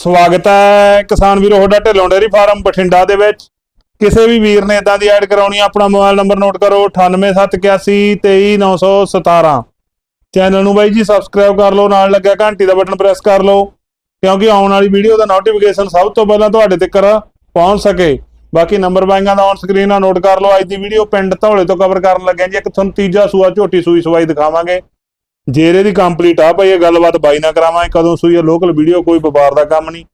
ਸਵਾਗਤ ਹੈ ਕਿਸਾਨ ਵੀਰੋ, ਤੁਹਾਡਾ ਢਿੱਲੋਂ ਡੇਅਰੀ ਫਾਰਮ ਬਠਿੰਡਾ ਦੇ ਵਿੱਚ। ਕਿਸੇ ਵੀ ਵੀਰ ਨੇ ਇਦਾਂ ਦੀ ਐਡ ਕਰਾਉਣੀ ਆਪਣਾ ਮੋਬਾਈਲ ਨੰਬਰ ਨੋਟ ਕਰੋ 9871823917 ਚੈਨਲ ਨੂੰ ਬਾਈ ਜੀ ਸਬਸਕ੍ਰਾਈਬ ਕਰ ਲਓ, ਨਾਲ ਲੱਗਿਆ ਘੰਟੀ ਦਾ ਬਟਨ ਪ੍ਰੈਸ ਕਰ ਲਓ, ਕਿਉਂਕਿ ਆਉਣ ਵਾਲੀ ਵੀਡੀਓ ਦਾ ਨੋਟੀਫਿਕੇਸ਼ਨ ਸਭ ਤੋਂ ਪਹਿਲਾਂ ਤੁਹਾਡੇ ਤੱਕ ਪਹੁੰਚ ਸਕੇ। ਬਾਕੀ ਨੰਬਰ ਬਾਈਆਂ ਦਾ ਔਨ ਸਕਰੀਨ ਆ ਨੋਟ ਕਰ ਲਓ, ਅੱਜ ਦੀ ਵੀਡੀਓ ਪਿੰਡ ਧੌਲੇ ਤੋਂ ਕਵਰ ਕਰਨ ਲੱਗੇ ਜੀ। ਇੱਕ ਤੁਹਾਨੂੰ ਤੀਜਾ ਸੂਆ ਝੋਟੀ ਸੂਈ ਸਵਾਈ ਦਿਖਾਵਾਂਗੇ। ਜੇਰੇ ਦੀ ਕੰਪਲੀਟ ਆ ਭਾਈ ਇਹ ਗੱਲਬਾਤ ਬਾਈ ਨਾਲ ਕਰਾਵਾਂਗੇ ਕਦੋਂ ਸੂਈ ਹੈ ਲੋਕਲ ਵੀਡੀਓ ਕੋਈ ਵਪਾਰ ਦਾ ਕੰਮ ਨਹੀਂ।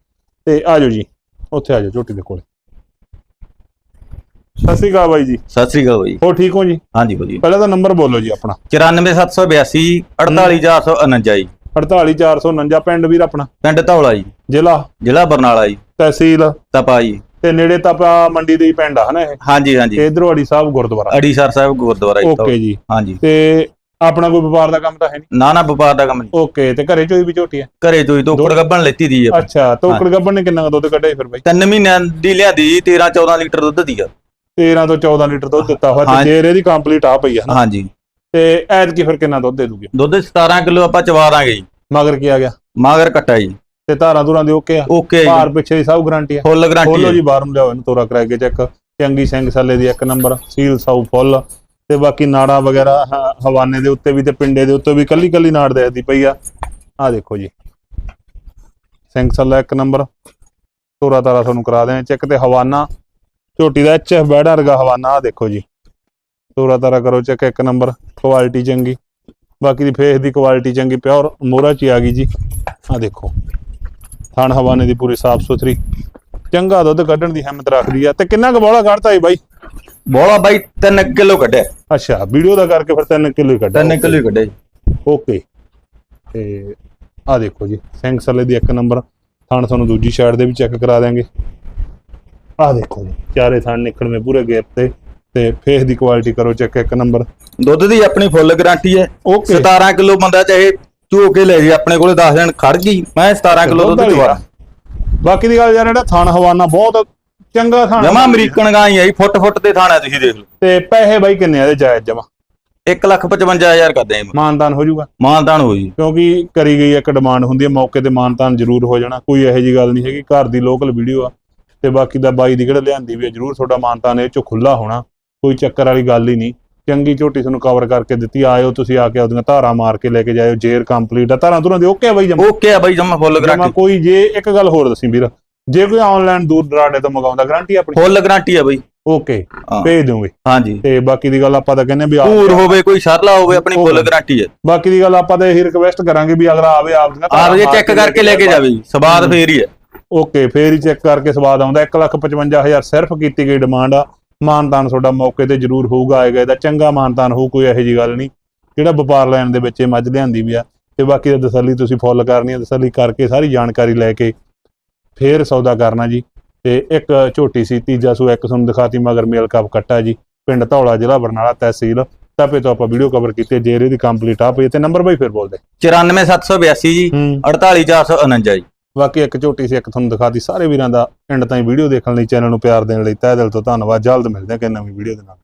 ਤੇ ਆਜੋ ਜੀ ਉੱਥੇ ਆਜੋ ਝੋਟੀ ਦੇ ਕੋਲੇ। ਸਤਿ ਸ਼੍ਰੀ ਅਕਾਲ ਬਾਈ ਜੀ। ਸਤਿ ਸ੍ਰੀ ਅਕਾਲ ਬਾਈ। ਹੋ ਠੀਕ ਹੋ ਜੀ? ਹਾਂਜੀ ਵਧੀਆ। ਪਹਿਲਾਂ ਤਾਂ ਨੰਬਰ ਬੋਲੋ ਜੀ ਆਪਣਾ। 94782 48449 ਜੀ। 48449 ਪਿੰਡ ਵੀਰ ਆਪਣਾ? ਪਿੰਡ ਧੌਲਾ ਜੀ। ਜ਼ਿਲ੍ਹਾ? ਜ਼ਿਲ੍ਹਾ ਬਰਨਾਲਾ ਜੀ। ਤਹਿਸੀਲ? ਤਪਾ ਜੀ। ਤੇ ਨੇੜੇ ਤਪਾ ਮੰਡੀ ਦੇ ਹੀ ਪਿੰਡ ਆ ਹਨਾ ਇਹ? ਹਾਂਜੀ ਹਾਂਜੀ। ਇਧਰੋਂ ਅੜੀ ਸਾਹਿਬ ਗੁਰਦੁਆਰਾ। ਅੜੀਸਰ ਸਾਹਿਬ ਗੁਰਦੁਆਰਾ ਜੀ ਓਕੇ ਜੀ। ਹਾਂਜੀ। ਤੇ ਆਪਣਾ ਕੋਈ ਵਪਾਰ ਦਾ ਕੰਮ ਤਾਂ ਹੈ ਨਹੀਂ? ਨਾ ਨਾ ਵਪਾਰ ਦਾ ਕੰਮ ਨਹੀਂ। ਓਕੇ ਤੇ ਘਰੇ ਚੋਈ ਵੀ ਝੋਟੀ ਹੈ ਘਰੇ ਹੀ ਤੋਕੜ ਗੱਬਣ ਲੈਤੀ ਦੀ ਆ ਅੱਛਾ ਤੋਕੜ ਗੱਬਣ ਨੇ ਕਿੰਨਾ ਦੁੱਧ ਕੱਢਿਆ ਫਿਰ ਬਾਈ? ਤਿੰਨ ਮਹੀਨਿਆਂ ਦੀ ਲਿਆਂਦੀ 13 14 ਲੀਟਰ ਦੁੱਧ ਦੀ ਆ। 13 ਤੋਂ 14 ਲੀਟਰ ਦੁੱਧ ਦਿੱਤਾ ਹੋਇਆ ਤੇ। ਜੇਰੇ ਦੀ ਕੰਪਲੀਟ ਆ ਪਈ ਹੈ ਨਾ ਹਾਂਜੀ ਤੇ ਐਤ ਕੀ ਫਿਰ ਕਿੰਨਾ ਦੁੱਧ ਦੇ ਦੂਗੇ? ਦੁੱਧ 17 ਕਿਲੋ ਆਪਾਂ ਚਵਾ ਦਾਂਗੇ ਜੀ। ਮਗਰ ਕੀ ਆ ਗਿਆ? ਮਾਗਰ ਕੱਟਾ ਜੀ। ਤੇ ਧਾਰਾਂ ਧੁਰਾਂ ਦੇ ਓਕੇ ਆ? ਓਕੇ ਭਾਰ ਜੀ ਪਿੱਛੇ ਦੀ ਸਭ ਗਾਰੰਟੀ ਆ? ਫੁੱਲ ਗਾਰੰਟੀ ਖੋਲੋ ਜੀ। ਬਾਹਰ ਲਿਆਓ ਇਹਨੂੰ ਤੋਰਾ ਕਰਾ ਕੇ ਚੈੱਕ ਚੰਗੀ ਸਿੰਘ ਸਾਲੇ ਦੀ ਇੱਕ ਨੰਬਰ ਸੀਲ ਸਾਊ ਫੁੱਲ। ਤੇ ਬਾਕੀ ਨਾੜਾ ਵਗੈਰਾ, ਹ- ਹਵਾਨੇ ਦੇ ਉੱਤੇ ਵੀ ਤੇ ਪਿੰਡੇ ਦੇ ਉੱਤੇ ਵੀ ਕੱਲੀ ਕੱਲੀ ਨਾੜ ਦੇਖਦੀ ਪਈ ਆ। ਆ ਦੇਖੋ ਜੀ। ਸਿੰਘ ਸਾਲਾ ਇੱਕ ਨੰਬਰ। ਤੋਰਾ ਤਾਰਾ ਤੁਹਾਨੂੰ ਕਰਾ ਦਿਆਂ ਚੈੱਕ ਤੇ ਹਵਾਨਾ। ਝੋਟੀ ਦਾ ਐਚ ਬੈੜਾ ਵਰਗਾ ਹਵਾਨਾ ਆ ਦੇਖੋ ਜੀ। ਤੋਰਾ ਤਾਰਾ ਕਰੋ ਚੈੱਕ, ਇੱਕ ਨੰਬਰ। ਕੁਆਲਿਟੀ ਚੰਗੀ। ਬਾਕੀ ਦੀ ਫੇਸ ਦੀ ਕੁਆਲਿਟੀ ਚੰਗੀ, ਪਿਓਰ ਮੋਹਰਾ ਚ ਹੀ ਆ ਗਈ ਜੀ। ਆ ਦੇਖੋ। ਥਣ ਹਵਾਨੇ ਦੀ ਪੂਰੀ ਸਾਫ਼ ਸੁਥਰੀ ਚੰਗਾ ਦੁੱਧ ਕੱਢਣ ਦੀ ਹਿੰਮਤ ਰੱਖਦੀ ਆ। ਤੇ ਕਿੰਨਾ ਕੁ ਬੋਲਾ ਕੱਢਤਾ ਜੀ ਬਾਈ? ਬੋਲਾ ਬਾਈ 3 ਕਿਲੋ ਕੱਢਿਆ। ਅੱਛਾ ਵੀਡੀਓ ਦਾ ਕਰਕੇ ਫਿਰ 3 ਕਿਲੋ ਹੀ ਕੱਢਿਆ। 3 ਕਿਲੋ ਹੀ ਕੱਢਿਆ ਜੀ। ਓਕੇ। ਤੇ ਆ ਦੇਖੋ ਜੀ ਸਿੰਘ ਸੱਲੇ ਦੀ ਇੱਕ ਨੰਬਰ। ਥਣ ਤੁਹਾਨੂੰ ਦੂਜੀ ਸਾਈਡ ਦੇ ਵੀ ਚੈੱਕ ਕਰਾ ਦਿਆਂਗੇ। ਆ ਦੇਖੋ ਜੀ ਚਾਰੇ ਥਣ ਨਿਕਲਵੇਂ ਪੂਰੇ ਗੈਪ ਤੇ। ਤੇ ਫੇਸ ਦੀ ਕੁਆਲਿਟੀ ਕਰੋ ਚੈੱਕ ਇੱਕ ਨੰਬਰ। ਦੁੱਧ ਦੀ ਆਪਣੀ ਫੁੱਲ ਗਾਰੰਟੀ ਹੈ। ਓਕੇ। 17 ਕਿਲੋ ਬੰਦਾ ਚਾਹੇ ਚੋ ਕੇ ਲੈ ਜੇ ਆਪਣੇ ਕੋਲੇ 10 ਦਿਨ ਖੜ ਗਈ। ਮੈਂ 17 ਕਿਲੋ ਦੁੱਧ ਚਵਾ ਬਾਕੀ ਦੀ ਗੱਲ ਯਾਰ ਜਿਹੜਾ ਥਣ ਹਵਾਨਾ ਬਹੁਤ ਚੰਗਾ ਥਣ ਜਮਾ ਅਮਰੀਕਨ ਗਾਂ ਹੀ ਆਈ ਫੁੱਟ ਫੁੱਟ ਤੇ ਥਾਣਾ ਤੁਸੀਂ ਦੇਖ ਲਓ। ਤੇ ਪੈਸੇ ਬਾਈ ਕਿੰਨੇ ਆ ਇਹਦੇ ਜਾਇਜ਼ ਜਮਾ 155000 ਕਰਦੇ ਆਂ ਮਾਨਦਾਨ ਹੋ ਜਾਊਗਾ? ਮਾਨਦਾਨ ਹੋ ਜੀ। ਕਿਉਂਕਿ ਕਰੀ ਗਈ ਇੱਕ ਡਿਮਾਂਡ ਹੁੰਦੀ ਹੈ ਮੌਕੇ ਤੇ ਮਾਨਤਾਨ ਜ਼ਰੂਰ ਹੋ ਜਾਣਾ। ਕੋਈ ਇਹੋ ਜੀ ਗੱਲ ਨਹੀਂ ਹੈਗੀ ਘਰ ਦੀ ਲੋਕਲ ਵੀਡੀਓ ਆ। ਤੇ ਬਾਕੀ ਦਾ ਬਾਈ ਦੀ ਕਿਹੜਾ ਲਿਆਂਦੀ ਵੀ ਜ਼ਰੂਰ ਤੁਹਾਡਾ ਮਾਨਤਾਨ ਇਹ ਚੋਂ ਖੁੱਲਾ ਹੋਣਾ। ਕੋਈ ਚੱਕਰ ਵਾਲੀ ਗੱਲ ਹੀ ਨਹੀਂ। ਚੰਗੀ ਝੋਟੀ ਤੁਹਾਨੂੰ ਕਵਰ ਕਰਕੇ ਦਿੱਤੀ ਆਇਓ ਤੁਸੀਂ ਆ ਕੇ ਉਹਦੀਆਂ ਧਾਰਾਂ ਮਾਰ ਕੇ ਲੈ ਕੇ ਜਾਇਓ ਜੇਰ ਕੰਪਲੀਟ ਆ। ਧਾਰਾਂ ਧੁਰਾਂ ਦੇ ਓਕੇ ਆ ਬਾਈ ਜਮਾ ਓਕੇ ਆ ਬਾਈ ਜਮਾ ਫੁੱਲ ਜਮਾ ਗਾਰੰਟੀ ਕੋਈ ਜੇ ਇੱਕ ਗੱਲ ਹੋਰ ਦੱਸੀ ਵੀਰ। ਜੇ ਕੋਈ ਆਨਲਾਈਨ ਦੂਰ ਦਰਾਡੇ ਤੋਂ ਮੰਗਾਉਂਦਾ ਗਾਰੰਟੀ ਆਪਣੀ ਫੁੱਲ ਗਾਰੰਟੀ ਆ ਬਾਈ। ਓਕੇ ਹਾਂ। ਭੇਜ ਦੂੰਗੇ ਹਾਂਜੀ। ਤੇ ਬਾਕੀ ਦੀ ਗੱਲ ਆਪਾਂ ਤਾਂ ਕਹਿੰਦੇ ਵੀ ਆ ਪੂਰ ਹੋਵੇ ਕੋਈ ਸਰਲਾ ਹੋਵੇ ਆਪਣੀ ਫੁੱਲ ਗਾਰੰਟੀ ਹੈ ਬਾਕੀ ਦੀ ਗੱਲ ਆਪਾਂ ਤਾਂ ਇਹੀ ਰਿਕਵੈਸਟ ਕਰਾਂਗੇ ਵੀ ਅਗਲਾ ਆਵੇ ਆਪਦੀਆਂ ਆ ਧਾਰਾਂ ਜੇ ਚੈੱਕ ਕਰਕੇ ਲੈ ਕੇ ਜਾਵੇ ਜੀ ਸਵਾਦ ਫੇਰ ਹੀ ਹੈ ਓਕੇ ਫੇਰ ਹੀ ਚੈੱਕ ਕਰਕੇ ਸਵਾਦ ਆਉਂਦਾ। 155000 ਸਿਰਫ ਕੀਤੀ ਗਈ ਡਿਮਾਂਡ ਆ। ਮਾਨਤਾਨ ਤੁਹਾਡਾ ਮੌਕੇ ਤੇ ਜ਼ਰੂਰ ਹੋਊਗਾ ਆਏਗਾ ਇਹਦਾ। ਚੰਗਾ ਮਾਨਤਾਨ ਹੋਊ ਕੋਈ ਇਹੋ ਜੀ ਗੱਲ ਨਹੀਂ। ਜਿਹੜਾ ਵਪਾਰ ਲੈਣ ਦੇ ਵਿੱਚ ਇਹ ਮੱਝ ਲਿਆਂਦੀ ਵੀ ਆ। ਤੇ ਬਾਕੀ ਦਾ ਤਸੱਲੀ ਤੁਸੀਂ ਫੁੱਲ ਕਰਨੀ ਆ। ਤਸੱਲੀ ਕਰਕੇ ਸਾਰੀ ਜਾਣਕਾਰੀ ਲੈ ਕੇ ਫੇਰ ਸੌਦਾ ਕਰਨਾ ਜੀ। ਤੇ ਇੱਕ ਝੋਟੀ ਸੀ ਤੀਜਾ ਸੂ ਇੱਕ ਤੁਹਾਨੂੰ ਦਿਖਾਤੀ ਮਗਰ ਮੇਲ ਕੱਪ ਕੱਟਾ ਜੀ। ਪਿੰਡ ਧੌਲਾ ਜ਼ਿਲ੍ਹਾ ਬਰਨਾਲਾ ਤਹਿਸੀਲ ਤਾਪੇ ਤੋਂ ਆਪਾਂ ਵੀਡੀਓ ਕਵਰ ਕੀਤੀ ਜੇਰੇ ਦੀ ਕੰਪਲੀਟ ਆ ਪਈ ਤੇ ਨੰਬਰ ਬਾਈ ਫਿਰ ਬੋਲਦੇ। 94782 ਜੀ ਹੂੰ। 48449 ਜੀ। ਬਾਕੀ ਇੱਕ ਝੋਟੀ ਸੀ ਇੱਕ ਤੁਹਾਨੂੰ ਦਿਖਾਤੀ ਸਾਰੇ ਵੀਰਾਂ ਦਾ ਐਂਡ ਤਾਈਂ ਵੀਡੀਓ ਦੇਖਣ ਲਈ ਚੈਨਲ ਨੂੰ ਪਿਆਰ ਦੇਣ ਲਈ ਤਹਿ ਦਿਲ ਤੋਂ ਧੰਨਵਾਦ। ਜਲਦ ਮਿਲਦੇ ਹਾਂ ਕਿ ਨਵੀਂ ਵੀਡੀਓ ਦੇ ਨਾਲ।